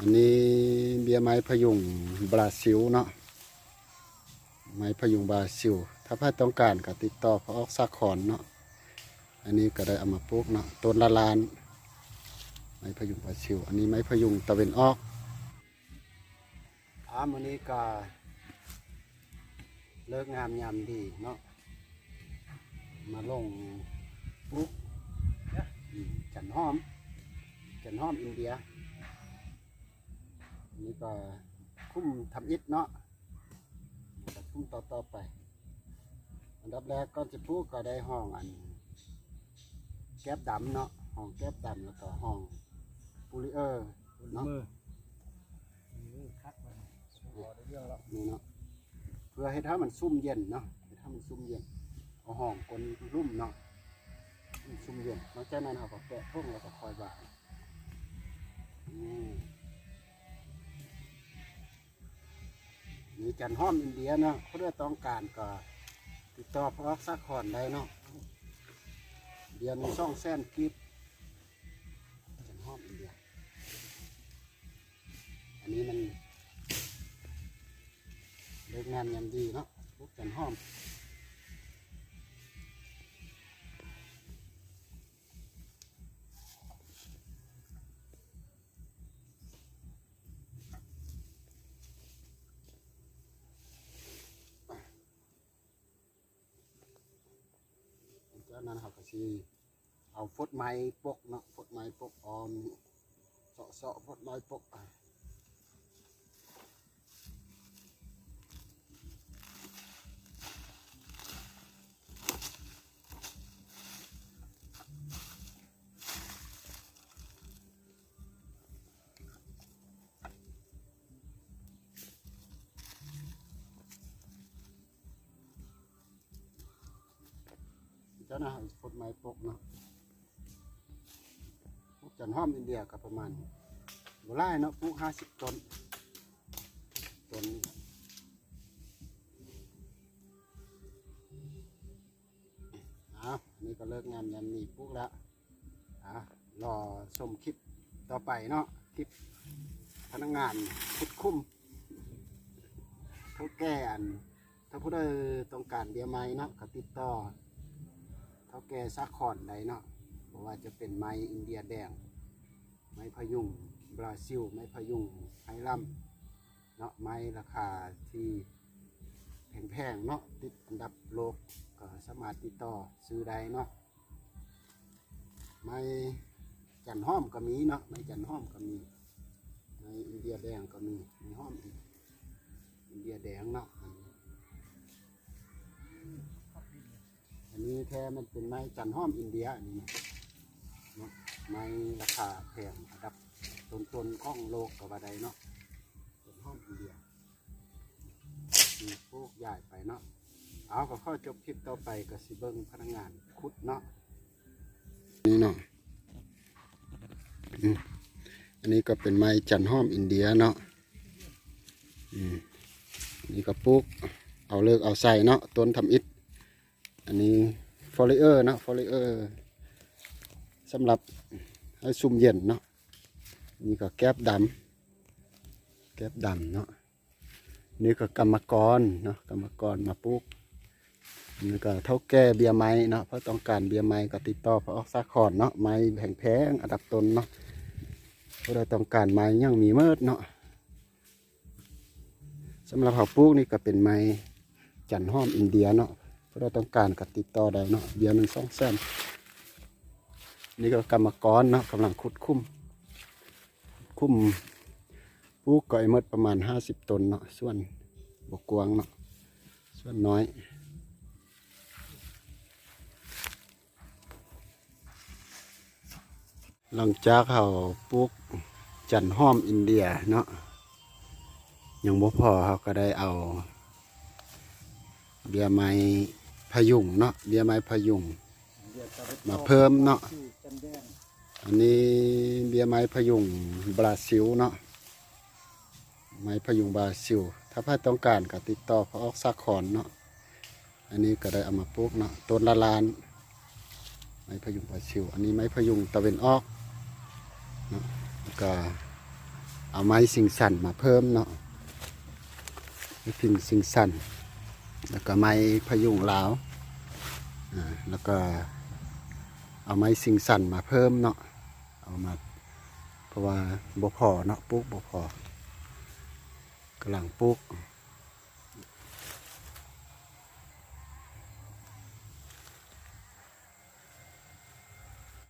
อันนี้เบียร์ไม้พยุงบราซิลเนาะไม้พยุงบราซิล ถ้าใครต้องการก็ติดต่อพระออกซาคอนเนาะอันนี้ก็ได้เอามาปลูกเนาะต้นละลาน ไม้พยุงบราซิล อันนี้ไม้พยุงตะเวนออกอามันนี้ก็เลิกงามยามดีเนาะมาลงปลูกจันหอม จันหอมอินเดีย นี่ก็คุ้มทำอิฐเนาะก็คุ้มต่อต่อไป อันดับแรกก็จะพูดก็ได้ห้องอัน แก๊บดำเนาะห้องแก๊บดำแล้วก็ห้องปูลิเออร์เนาะมือมือคัดมันพอได้เรื่องแล้วนี่เนาะเพื่อให้ถ้ามันซุ่มเย็นเนาะให้ถ้ามันซุ่มเย็นเอาห้องกลนรุ่มเนาะให้มันซุ่มเย็นนอกจากนั้นเราก็แกะพุ่งแล้วก็คอยบางอื จันห้อมอินเดียเนาะเพื่อต้องการก็ติดต่อพระสักขอนได้เนาะเดือนช่องแสนกิฟจันห้อมอินเดีย อันนี้มันเลิกงานยามดีเนาะพวกจันห้อม นั้นเขาก็สิเอาฟดไม้ปกเนาะฟดไม้ปกออมเสาะเสาะฟดไม้ปก อะเจ้าหน้าที่คนไม้ปกเนาะพวกจันหอมอินเดียกับประมาณบราณเนาะปลูกห้าสิบต้นต้นนี้อะนี่ก็เลิกงานยันนี่ปลูกแล้วอะรอชมคลิปต่อไปเนาะคลิปพนักงานคุดคุ้มเขาแก้อันถ้าผู้ใดต้องการเบียร์ไม้เนาะก็ติดต่อ เท่าแก่ซักคอนใดเนาะเพราะว่าจะเป็นไม้อินเดียแดง ไม้พยุงบราซิล ไม้พยุงไฮลัมเนาะไม้ราคาที่แพงๆเนาะติดอันดับโลกก็สามารถติดต่อซื้อได้เนาะไม้จันห้อมก็มีเนาะไม้จันห้อมก็มีไม้อินเดียแดงก็มีไม้ห้อมอีกอินเดียแดงเนาะ นี้แท้มันเป็นไม้จันห้อมอินเดียอันนี้นะเนาะไม้ราคาแพงอันดับต้นต้นๆของโลกกับว่าใดเนาะจันห้อมอินเดียมีพวกใหญ่ไปเนาะเอาก็ข้อจบคลิปต่อไปก็สิเบิ้งพนักงานขุดเนาะนี่เนาะอันนี้ก็เป็นไม้จันห้อมอินเดียเนาะอืมอันนี่ก็ปลูกเอาเลิกเอาใส่เนาะต้นทำอิฐอันนี้ ฟอลิเออร์นะฟอลิเออร์สำหรับให้ซุ่มเย็นเนาะนี่ก็แก๊บดำแก๊บดำเนาะนี่ก็กรรมกรเนาะกรรมกรมาปลูกนี่ก็เท่าแก่เบียร์ไม้เนาะเพราะต้องการเบียร์ไม้ก็ติดต่อพระออกซาคอนเนาะไม้แพงแพงอันดับต้นเนาะเพราะเราต้องการไม้ยังมีเมิดเนาะสำหรับเขาปลูกนี่ก็เป็นไม้จันห้อมอินเดียเนาะ เราต้องการกับติดต่อได้เนาะเบียร์หนึ่งสองแสนนี่ก็กรรมกรเนาะกำลังขุดคุ้มคุ้มปลูกก่อยหมดประมาณห้าสิบต้นเนาะส่วนบกกวางเนาะส่วนน้อยหลังจากเขาปลูกจันห้อมอินเดียเนาะยังบ่พอเขาก็ได้เอาเบียร์ไม้ พยุงเนาะเบียร์ไม้พยุง มาเพิ่มเนาะอันนี้เบียร์ไม้พยุงบราซิลเนาะไม้พยุงบราซิล ถ้าใครต้องการก็ติดต่อพระออกซาคอนเนาะอันนี้ก็ได้เอามาปลูกเนาะต้นละลาน ไม้พยุงบราซิล อันนี้ไม้พยุงตะเวนออกเนาะก็เอาไม้สิงสันมาเพิ่มเนาะไม้พิงสิงสัน แล้วก็ไม้พยุงลาวอ่าแล้วก็เอาไม้สิงสันมาเพิ่มเนาะเอามาเพราะว่าบ่พอเนาะปลูกบ่พอกำลังปลูก